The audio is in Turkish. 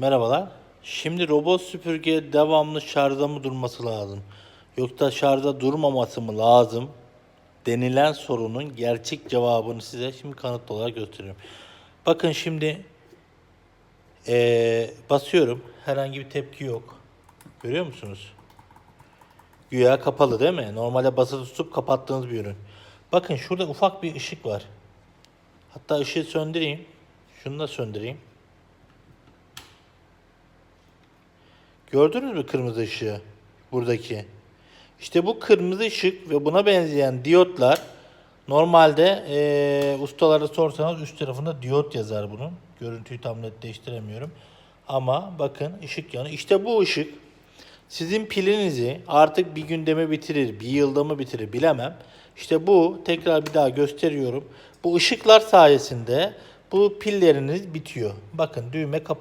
Merhabalar. Şimdi robot süpürge devamlı şarjda mı durması lazım? Yoksa şarjda durmaması mı lazım? Denilen sorunun gerçek cevabını size şimdi kanıtlı olarak gösteriyorum. Bakın şimdi eee, basıyorum. Herhangi bir tepki yok. Görüyor musunuz? Güya kapalı değil mi? Normalde basılı tutup kapattığınız bir ürün. Bakın şurada ufak bir ışık var. Hatta ışığı söndüreyim. Şunu da söndüreyim. Gördünüz mü kırmızı ışığı? Buradaki. İşte bu kırmızı ışık ve buna benzeyen diyotlar normalde eee ustalara sorsanız üst tarafında diyot yazar bunun. Görüntüyü tam netleştiremiyorum. Ama bakın ışık yanıyor. İşte bu ışık sizin pilinizi artık bir günde mi bitirir, bir yılda mı bitirir bilemem. İşte bu tekrar bir daha gösteriyorum. Bu ışıklar sayesinde bu pilleriniz bitiyor. Bakın düğme kapalı.